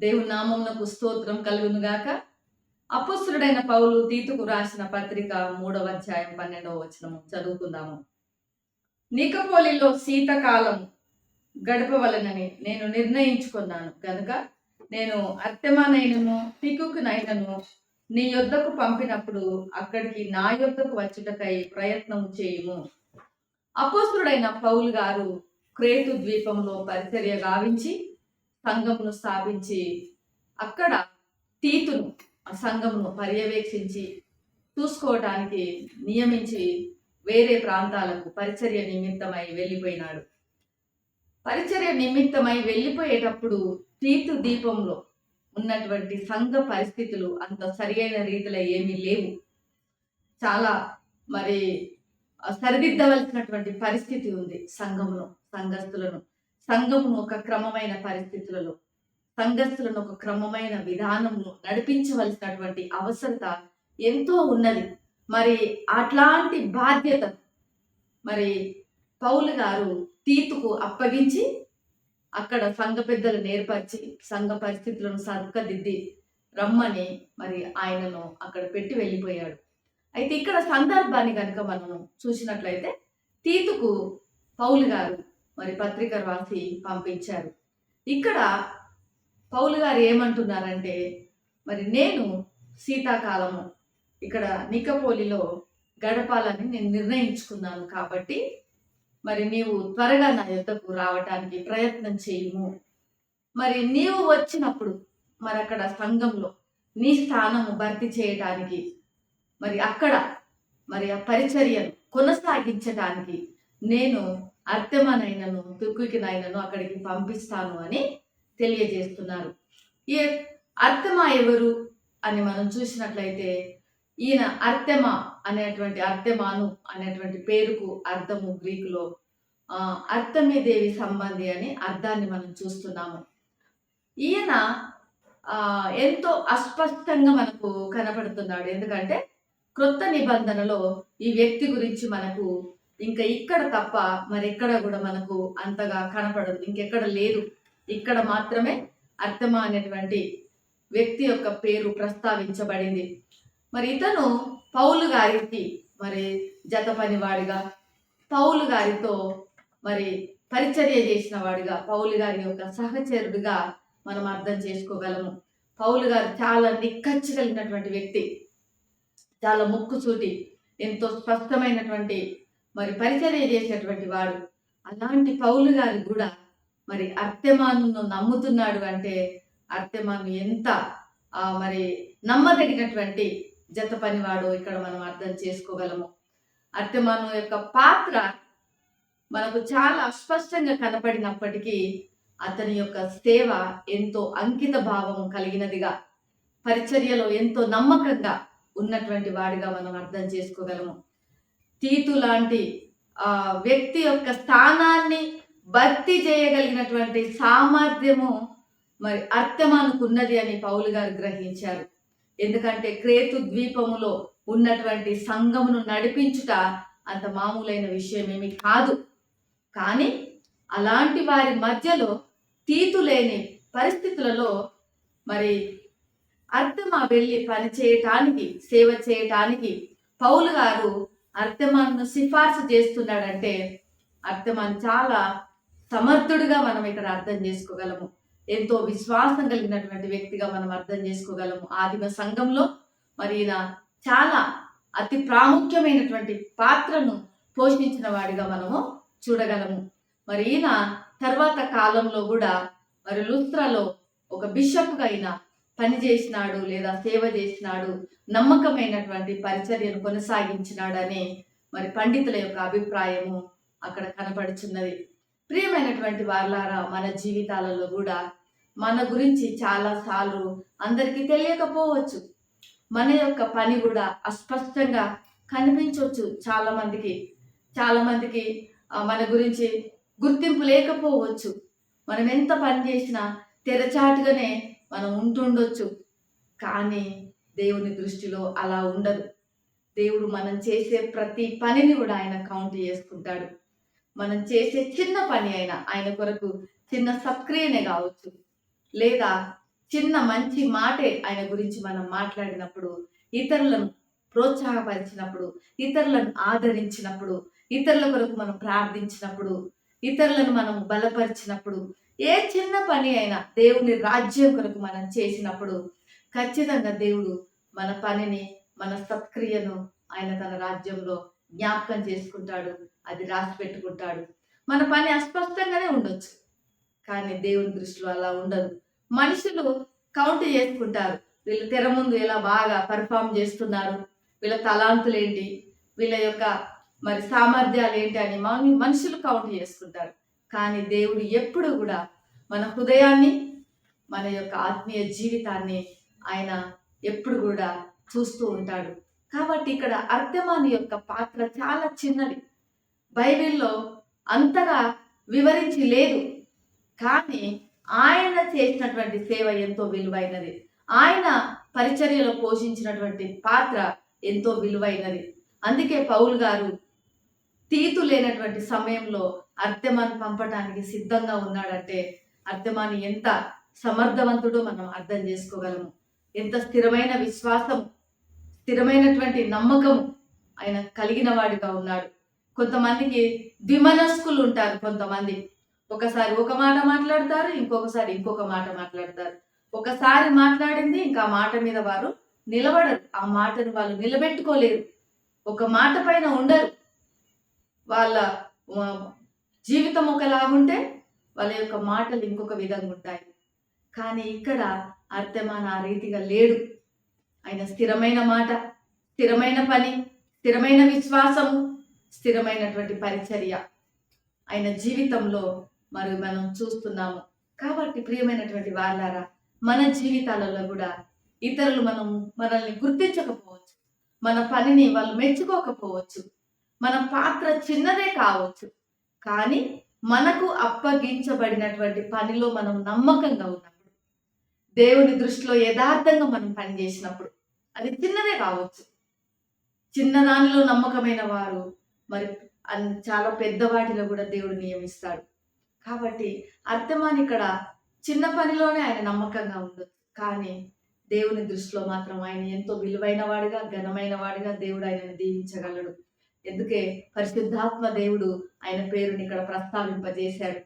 దేవుని నామమునకు స్తోత్రం కలుగును గాక. అపుస్తుడైన పౌలు తీతుకు రాసిన పత్రిక మూడవ అధ్యాయం పన్నెండవ వచనము చదువుకుందాము. నికపోలిలో శీతకాలం గడపవలనని నేను నిర్ణయించుకున్నాను. కనుక నేను అర్తమానైనను తికుకునైనను నీ యొద్దకు పంపినప్పుడు అక్కడికి నా యొద్దకు వచ్చుటకై ప్రయత్నం చేయుము. అపోసురుడైన పౌలు గారు క్రేతు ద్వీపంలో పరిచర్య గావించి సంఘమును స్థాపించి అక్కడ తీతును సంఘమును పర్యవేక్షించి చూసుకోవటానికి నియమించి వేరే ప్రాంతాలకు పరిచర్య నిమిత్తమై వెళ్ళిపోయినాడు. పరిచర్య నిమిత్తమై వెళ్ళిపోయేటప్పుడు తీతు దీపంలో ఉన్నటువంటి సంఘ పరిస్థితులు అంత సరియైన రీతిలో ఏమీ లేవు. చాలా మరి సరిదిద్దవలసినటువంటి పరిస్థితి ఉంది సంఘంలో సంఘస్థులను. సంఘమును ఒక క్రమమైన పరిస్థితులలో సంఘస్థులను ఒక క్రమమైన విధానమును నడిపించవలసినటువంటి అవసరత ఎంతో ఉన్నది. మరి అట్లాంటి బాధ్యత మరి పౌలు గారు తీతుకు అప్పగించి అక్కడ సంఘ పెద్దలు నేర్పరిచి సంఘ పరిస్థితులను సర్కదిద్ది రమ్మని మరి ఆయనను అక్కడ పెట్టి వెళ్ళిపోయాడు. అయితే ఇక్కడ సందర్భాన్ని కనుక మనము చూసినట్లయితే తీతుకు పౌలు గారు మరి పత్రిక రాసి పంపించారు. ఇక్కడ పౌలు గారు ఏమంటున్నారంటే మరి నేను శీతాకాలము ఇక్కడ నికపోలిలో గడపాలని నేను నిర్ణయించుకున్నాను కాబట్టి మరి నీవు త్వరగా నా యుద్ధకు రావటానికి ప్రయత్నం చేయము. మరి నీవు వచ్చినప్పుడు మరి అక్కడ సంఘంలో నీ స్థానము భర్తీ చేయటానికి మరి అక్కడ మరి ఆ పరిచర్యను కొనసాగించడానికి నేను అర్థమనైనను తుక్కుకినైనను అక్కడికి పంపిస్తాను అని తెలియజేస్తున్నారు. ఈ అర్థమ ఎవరు అని మనం చూసినట్లయితే ఈయన అర్థమ అనేటువంటి అర్థమాను అనేటువంటి పేరుకు అర్థము గ్రీకులో ఆ, అర్థమే దేవి సంబంధి అని అర్థాన్ని మనం చూస్తున్నాము. ఈయన ఎంతో అస్పష్టంగా మనకు కనపడుతున్నాడు. ఎందుకంటే క్రొత్త నిబంధనలో ఈ వ్యక్తి గురించి మనకు ఇంకా ఇక్కడ తప్ప మరి ఎక్కడ కూడా మనకు అంతగా కనపడదు ఇంకెక్కడ లేదు. ఇక్కడ మాత్రమే అర్థమ అనేటువంటి వ్యక్తి యొక్క పేరు ప్రస్తావించబడింది. మరి ఇతను పౌలు గారికి మరి జత పనివాడిగా పౌలు గారితో మరి పరిచర్య చేసిన వాడిగా పౌలు గారి యొక్క సహచరుడిగా మనం అర్థం చేసుకోగలము. పౌలు గారు చాలా నిక్కచ్చి కలిగినటువంటి వ్యక్తి చాలా ముక్కుసూటి ఎంతో స్పష్టమైనటువంటి మరి పరిచర్య చేసేటువంటి వాడు. అలాంటి పౌలు గారు కూడా మరి అర్తమాను నమ్ముతున్నాడు అంటే అర్తెమాను ఎంత మరి నమ్మదగినటువంటి జత పనివాడు ఇక్కడ మనం అర్థం చేసుకోగలము. అర్తెమాను యొక్క పాత్ర మనకు చాలా అస్పష్టంగా కనపడినప్పటికీ అతని యొక్క సేవ ఎంతో అంకిత భావం కలిగినదిగా పరిచర్యలో ఎంతో నమ్మకంగా ఉన్నటువంటి వాడిగా మనం అర్థం చేసుకోగలము. తీతు లాంటి వ్యక్తి యొక్క స్థానాన్ని భర్తీ చేయగలిగినటువంటి సామర్థ్యము మరి అర్థమానుకున్నది అని పౌలు గారు గ్రహించారు. ఎందుకంటే క్రేతు ద్వీపములో ఉన్నటువంటి సంఘమును నడిపించుట అంత మామూలైన విషయం ఏమి కాదు. కానీ అలాంటి వారి మధ్యలో తీతు లేని పరిస్థితులలో మరి అర్థమా వెళ్ళి పని చేయటానికి సేవ చేయటానికి పౌలు గారు అర్థమాన్ను సిఫార్సు చేస్తున్నాడంటే అర్థమాన్ చాలా సమర్థుడిగా మనం ఇక్కడ అర్థం చేసుకోగలము. ఎంతో విశ్వాసం కలిగినటువంటి వ్యక్తిగా మనం అర్థం చేసుకోగలము. ఆదిమ సంఘంలో మరి ఈయన చాలా అతి ప్రాముఖ్యమైనటువంటి పాత్రను పోషించిన వాడిగా మనము చూడగలము. మరి ఈయన తర్వాత కాలంలో కూడా మరి లుత్రలో ఒక బిషప్గా అయిన పని చేసినాడు లేదా సేవ చేసినాడు నమ్మకమైనటువంటి పరిచర్యను కొనసాగించినాడనే మరి పండితుల యొక్క అభిప్రాయము అక్కడ కనపడుచున్నది ప్రియమైనటువంటి వార్లారా మన జీవితాలలో కూడా మన గురించి చాలాసార్లు అందరికీ తెలియకపోవచ్చు. మన యొక్క పని కూడా అస్పష్టంగా కనిపించవచ్చు చాలామందికి. చాలామందికి మన గురించి గుర్తింపు లేకపోవచ్చు. మనం ఎంత పని చేసినా తెరచాటుగానే మనం ఉంటుండొచ్చు. కానీ దేవుని దృష్టిలో అలా ఉండదు. దేవుడు మనం చేసే ప్రతి పనిని కూడా ఆయన కౌంట్ చేసుకుంటాడు. మనం చేసే చిన్న పని అయినా ఆయన కొరకు చిన్న సక్రియనే కావచ్చు. లేదా చిన్న మంచి మాటే ఆయన గురించి మనం మాట్లాడినప్పుడు ఇతరులను ప్రోత్సాహపరిచినప్పుడు ఇతరులను ఆదరించినప్పుడు ఇతరుల కొరకు మనం ప్రార్థించినప్పుడు ఇతరులను మనం బలపరిచినప్పుడు ఏ చిన్న పని అయినా దేవుని రాజ్యం కొరకు మనం చేసినప్పుడు ఖచ్చితంగా దేవుడు మన పనిని మన సత్క్రియను ఆయన తన రాజ్యంలో జ్ఞాపకం చేసుకుంటాడు అది రాసి పెట్టుకుంటాడు. మన పని అస్పష్టంగానే ఉండొచ్చు. కానీ దేవుని దృష్టిలో అలా ఉండదు. మనుషులు కౌంట్ చేసుకుంటారు. వీళ్ళు తెర ముందు ఎలా బాగా పర్ఫామ్ చేస్తున్నారు? వీళ్ళ తలాంతులు ఏంటి? వీళ్ళ యొక్క మరి సామర్థ్యాలు ఏంటి అని మనుషులు కౌంట్ చేసుకుంటారు. కానీ దేవుడు ఎప్పుడు కూడా మన హృదయాన్ని మన యొక్క ఆత్మీయ జీవితాన్ని ఆయన ఎప్పుడు కూడా చూస్తూ ఉంటాడు. కాబట్టి ఇక్కడ అర్ధమాని యొక్క పాత్ర చాలా చిన్నది. బైబిల్లో అంతగా వివరించి లేదు. కానీ ఆయన చేసినటువంటి సేవ ఎంతో విలువైనది. ఆయన పరిచర్యలో పోషించినటువంటి పాత్ర ఎంతో విలువైనది. అందుకే పౌల్ గారు తీతు లేనటువంటి సమయంలో అర్థమాన్ని పంపటానికి సిద్ధంగా ఉన్నాడంటే అర్థమాని ఎంత సమర్థవంతుడో మనం అర్థం చేసుకోగలము. ఎంత స్థిరమైన విశ్వాసం స్థిరమైనటువంటి నమ్మకం ఆయన కలిగిన వాడిగా ఉన్నాడు. కొంతమందికి ద్విమనస్కులు ఉంటారు కొంతమంది. ఒకసారి ఒక మాట మాట్లాడతారు ఇంకొకసారి ఇంకొక మాట మాట్లాడతారు. ఒకసారి మాట్లాడింది ఇంకా మాట మీద వారు నిలబడరు. ఆ మాటను వాళ్ళు నిలబెట్టుకోలేరు. ఒక మాట పైన ఉండరు. వాళ్ళ జీవితం ఒకలాగుంటే వాళ్ళ యొక్క మాటలు ఇంకొక విధంగా ఉంటాయి. కానీ ఇక్కడ అర్థమాన ఆ రీతిగా లేడు. ఆయన స్థిరమైన మాట స్థిరమైన పని స్థిరమైన విశ్వాసము స్థిరమైనటువంటి పరిచర్య. ఆయన జీవితంలో మరి మనం చూస్తున్నాము. కాబట్టి ప్రియమైనటువంటి వాళ్ళారా మన జీవితాలలో కూడా ఇతరులు మనం మనల్ని గుర్తించకపోవచ్చు. మన పనిని వాళ్ళు మెచ్చుకోకపోవచ్చు. మన పాత్ర చిన్నదే కావచ్చు. కానీ మనకు అప్పగించబడినటువంటి పనిలో మనం నమ్మకంగా ఉన్నప్పుడు దేవుని దృష్టిలో యథార్థంగా మనం పనిచేసినప్పుడు అది చిన్నదే కావచ్చు. చిన్నదానిలో నమ్మకమైన వారు మరి అన్- చాలా పెద్ద వాటిలో కూడా దేవుడు నియమిస్తాడు. కాబట్టి అర్థమాన్ ఇక్కడ చిన్న పనిలోనే ఆయన నమ్మకంగా ఉండదు కానీ దేవుని దృష్టిలో మాత్రం ఆయన ఎంతో విలువైన వాడిగా ఘనమైన వాడిగా దేవుడు ఆయనను దీవించగలడు. ఎందుకే పరిశుద్ధాత్మ దేవుడు ఆయన పేరుని ఇక్కడ ప్రస్తావింపజేశాడు.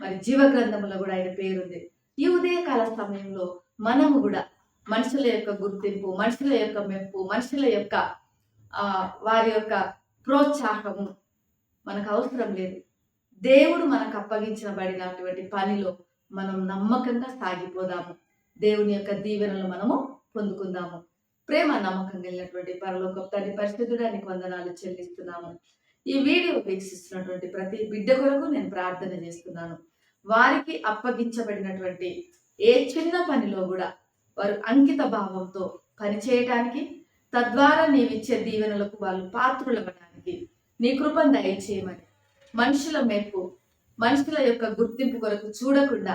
మరి జీవ గ్రంథంలో కూడా ఆయన పేరుంది. ఈ ఉదయకాల సమయంలో మనము కూడా మనుషుల యొక్క గుర్తింపు మనుషుల యొక్క మెప్పు మనుషుల యొక్క ఆ, వారి యొక్క ప్రోత్సాహము మనకు అవసరం లేదు. దేవుడు మనకు అప్పగించబడినటువంటి పనిలో మనం నమ్మకంగా సాగిపోదాము. దేవుని యొక్క దీవెనలు మనము పొందుకుందాము. ప్రేమ నమ్మకం కలిగినటువంటి పరలోక తండ్రి పరిస్థితుడానికి వందనాలు చెల్లిస్తున్నాము. ఈ వీడియో వీక్షిస్తున్నటువంటి ప్రతి బిడ్డ కొరకు నేను ప్రార్థన చేస్తున్నాను. వారికి అప్పగించబడినటువంటి ఏ చిన్న పనిలో కూడా వారు అంకిత భావంతో పనిచేయటానికి తద్వారా నీవిచ్చే దీవెనలకు వాళ్ళు పాత్రులవ్వడానికి నీ కృపను దయచేయమని మనుషుల మెప్పు మనుషుల యొక్క గుర్తింపు కొరకు చూడకుండా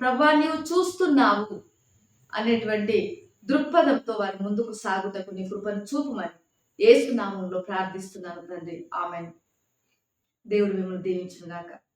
ప్రభా నీవు చూస్తున్నావు అనేటువంటి దృక్పథంతో వారి ముందుకు సాగుటకు నీ కృపను చూపుమని ఏసునామంలో ప్రార్థిస్తున్నాను తండ్రి. ఆమెన్. దేవుడు మిమ్మల్ని దీవించుగాక